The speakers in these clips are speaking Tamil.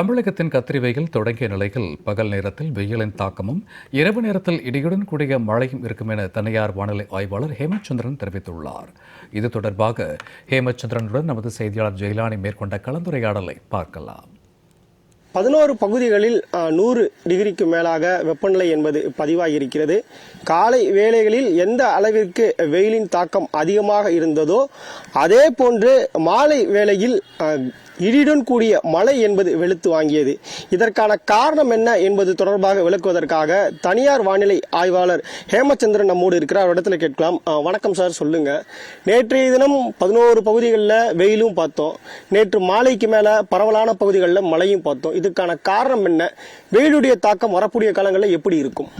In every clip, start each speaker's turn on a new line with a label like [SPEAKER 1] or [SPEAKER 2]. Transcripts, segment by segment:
[SPEAKER 1] தமிழகத்தின் கத்திரிவையில் தொடங்கிய நிலையில் பகல் நேரத்தில் வெயிலின் தாக்கமும் இரவு நேரத்தில் இடியுடன் கூடிய மழையும் இருக்கும் என தனியார் வானிலை ஆய்வாளர் ஹேமச்சந்திரன் தெரிவித்துள்ளார். இது தொடர்பாக ஹேமச்சந்திரனுடன் நமது செய்தியாளர் ஜெயலானி மேற்கொண்ட கலந்துரையாடலை பார்க்கலாம்.
[SPEAKER 2] பதினோரு பகுதிகளில் நூறு டிகிரிக்கு மேலாக வெப்பநிலை என்பது பதிவாகியிருக்கிறது. காலை வேளைகளில் எந்த அளவிற்கு வெயிலின் தாக்கம் அதிகமாக இருந்ததோ அதே போன்று மாலை வேளையில் இடியுடன் கூடிய மழை என்பது வெளுத்து வாங்கியது. இதற்கான காரணம் என்ன என்பது தொடர்பாக விளக்குவதற்காக தனியார் வானிலை ஆய்வாளர் ஹேமச்சந்திரன் நம்மோடு இருக்கிறார். அவர் இடத்துல கேட்கலாம் வணக்கம் சார். சொல்லுங்க. நேற்றைய தினம் பதினோரு பகுதிகளில் வெயிலும் பார்த்தோம். நேற்று மாலைக்கு மேல பரவலான பகுதிகளில் மழையும் பார்த்தோம். இதுக்கான காரணம் என்ன? வெயிலுடைய தாக்கம் வரக்கூடிய காலங்களில் எப்படி இருக்கும்?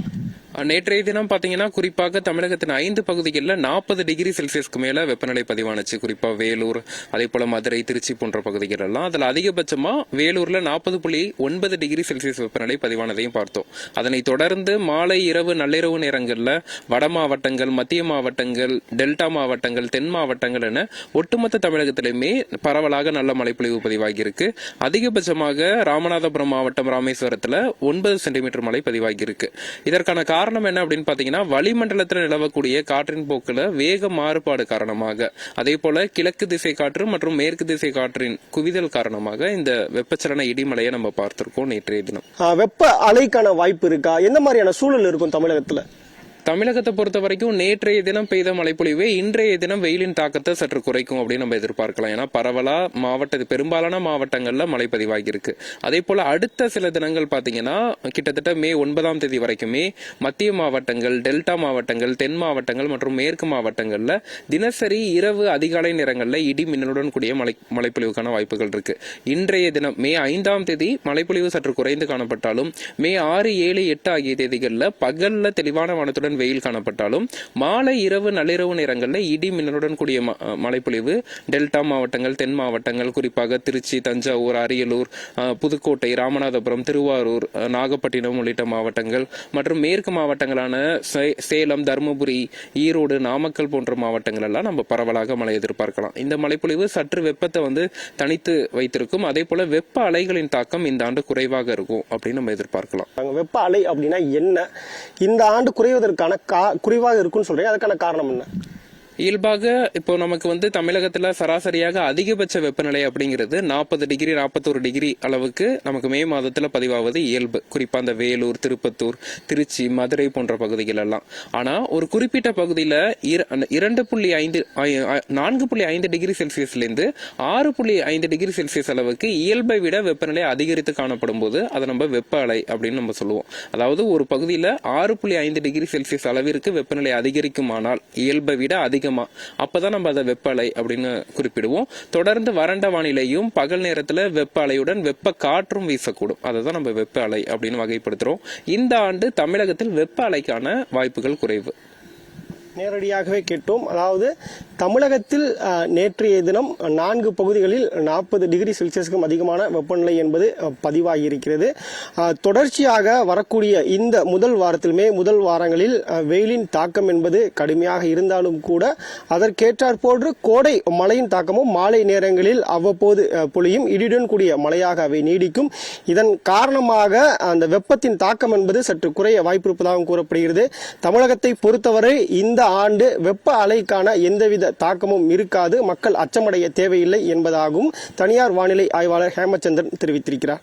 [SPEAKER 3] நேற்றைய தினம் பார்த்தீங்கன்னா குறிப்பாக தமிழகத்தின் ஐந்து பகுதிகளில் நாற்பது டிகிரி செல்சியஸ்க்கு மேலே வெப்பநிலை பதிவானுச்சு. குறிப்பாக வேலூர் அதே போல் மதுரை திருச்சி போன்ற பகுதிகள் எல்லாம் அதில் அதிகபட்சமாக வேலூரில் நாற்பது புள்ளி ஒன்பது டிகிரி செல்சியஸ் வெப்பநிலை பதிவானதையும் பார்த்தோம். அதனைத் தொடர்ந்து மாலை இரவு நள்ளிரவு நேரங்களில் வட மாவட்டங்கள் மத்திய மாவட்டங்கள் டெல்டா மாவட்டங்கள் தென் மாவட்டங்கள் என ஒட்டுமொத்த தமிழகத்திலுமே பரவலாக நல்ல மழைப்பொழிவு பதிவாகியிருக்கு. அதிகபட்சமாக ராமநாதபுரம் மாவட்டம் ராமேஸ்வரத்தில் ஒன்பது சென்டிமீட்டர் மழை பதிவாகியிருக்கு. இதற்கான காரணம் என்ன அப்படின்னு பாத்தீங்கன்னா வளிமண்டலத்தில் நிலவக்கூடிய காற்றின் போக்கில் வேக மாறுபாடு காரணமாக. அதே போல கிழக்கு திசை காற்று மற்றும் மேற்கு திசை காற்றின் குவிதல் காரணமாக இந்த வெப்பச்சலன இடிமலையை நம்ம பார்த்திருக்கோம் நேற்றைய தினம்.
[SPEAKER 2] வெப்ப அலைக்கான வாய்ப்பு இருக்கா? எந்த மாதிரியான சூழல் இருக்கும் தமிழகத்துல?
[SPEAKER 3] தமிழகத்தை பொறுத்த வரைக்கும் நேற்றைய தினம் பெய்த மழைப்பொழிவே இன்றைய தினம் வெயிலின் தாக்கத்தை சற்று குறைக்கும் அப்படின்னு நம்ம எதிர்பார்க்கலாம். ஏன்னா பரவலா மாவட்ட பெரும்பாலான மாவட்டங்கள்ல மழை பதிவாகியிருக்கு. அதே போல அடுத்த சில தினங்கள் பாத்தீங்கன்னா கிட்டத்தட்ட மே ஒன்பதாம் தேதி வரைக்குமே மத்திய மாவட்டங்கள் டெல்டா மாவட்டங்கள் தென் மாவட்டங்கள் மற்றும் மேற்கு மாவட்டங்கள்ல தினசரி இரவு அதிகாலை நேரங்களில் இடி மின்னலுடன் கூடிய மழை மழைப்பொழிவுக்கான வாய்ப்புகள் இருக்கு. இன்றைய தினம் மே ஐந்தாம் தேதி மழைப்பொழிவு சற்று குறைந்து காணப்பட்டாலும் மே ஆறு ஏழு எட்டு ஆகிய தேதிகளில் பகல்ல தெளிவான வானத்துடன் வெயில் காணப்பட்டாலும் மாலை இரவு நள்ளிரவு நேரங்களில் இடி மின்னலுடன் கூடிய மழைப்பொழிவு. டெல்டா மாவட்டங்கள் தென் மாவட்டங்கள் குறிப்பாக திருச்சி தஞ்சாவூர் அரியலூர் புதுக்கோட்டை ராமநாதபுரம் திருவாரூர் நாகப்பட்டினம் உள்ளிட்ட மாவட்டங்கள் மற்றும் மேற்கு மாவட்டங்களான சேலம் தருமபுரி ஈரோடு நாமக்கல் போன்ற மாவட்டங்கள் எல்லாம் நம்ம பரவலாக மழை எதிர்பார்க்கலாம். இந்த மழைப்பொழிவு சற்று வெப்பத்தை வந்து தனித்து வைத்திருக்கும். அதே போல வெப்ப அலைகளின் தாக்கம் இந்த ஆண்டு குறைவாக இருக்கும் அப்படின்னு நம்ம எதிர்பார்க்கலாம்.
[SPEAKER 2] வெப்ப அலை அப்படின்னா என்ன? இந்த ஆண்டு குறைவதற்கு குறைவதற்கான கா- குறைவாக இருக்கும்னு சொல்றீங்க. அதுக்கான காரணம் என்ன?
[SPEAKER 3] இயல்பாக இப்போ நமக்கு வந்து தமிழகத்துல சராசரியாக அதிகபட்ச வெப்பநிலை அப்படிங்கிறது நாற்பது டிகிரி நாற்பத்தோரு டிகிரி அளவுக்கு நமக்கு மே மாதத்துல பதிவாவது இயல்பு. குறிப்பா அந்த வேலூர் திருப்பத்தூர் திருச்சி மதுரை போன்ற பகுதிகள் எல்லாம். ஆனா ஒரு குறிப்பிட்ட பகுதியில இர- இரண்டு புள்ளி ஐந்து நான்கு புள்ளி ஐந்து டிகிரி செல்சியஸ்ல இருந்து ஆறு புள்ளி ஐந்து டிகிரி செல்சியஸ் அளவுக்கு இயல்பை விட வெப்பநிலை அதிகரித்து காணப்படும் போது அதை நம்ம வெப்ப அலை அப்படின்னு நம்ம சொல்லுவோம். அதாவது ஒரு பகுதியில ஆறு புள்ளி ஐந்து டிகிரி செல்சியஸ் அளவிற்கு வெப்பநிலை அதிகரிக்குமானால் இயல்பை விட அதிகம் அப்பதான் நம்ம அதை வெப்ப அலை அப்படின்னு குறிப்பிடுவோம். தொடர்ந்து வறண்ட வானிலையும் பகல் நேரத்துல வெப்ப அலையுடன் வெப்ப காற்றும் வீசக்கூடும். அதை தான் நம்ம வெப்ப அலை அப்படின்னு வகைப்படுத்துறோம். இந்த ஆண்டு தமிழகத்தில் வெப்ப அலைக்கான வாய்ப்புகள் குறைவு.
[SPEAKER 2] நேரடியாகவே கேட்டோம். அதாவது தமிழகத்தில் நேற்றைய தினம் நான்கு பகுதிகளில் நாற்பது டிகிரி செல்சியஸுக்கும் அதிகமான வெப்பநிலை என்பது பதிவாகியிருக்கிறது. பதிவாகி இருக்கிறது தொடர்ச்சியாக வரக்கூடிய இந்த முதல் வாரத்திலுமே முதல் வாரங்களில் வெயிலின் தாக்கம் என்பது கடுமையாக இருந்தாலும் கூட அதற்கேற்றாற் போன்று கோடை மழையின் தாக்கமும் மாலை நேரங்களில் அவ்வப்போது பொழியும். இடியுடன் கூடிய மழையாக அவை நீடிக்கும். இதன் காரணமாக அந்த வெப்பத்தின் தாக்கம் என்பது சற்று குறைய வாய்ப்பிருப்பதாகவும் கூறப்படுகிறது. தமிழகத்தை பொறுத்தவரை இந்த இந்த ஆண்டு வெப்ப அலைக்கான எந்தவித தாக்கமும் இருக்காது. மக்கள் அச்சமடைய தேவையில்லை என்பதாகவும் தனியார் வானிலை ஆய்வாளர் ஹேமச்சந்திரன் தெரிவித்திருக்கிறார்.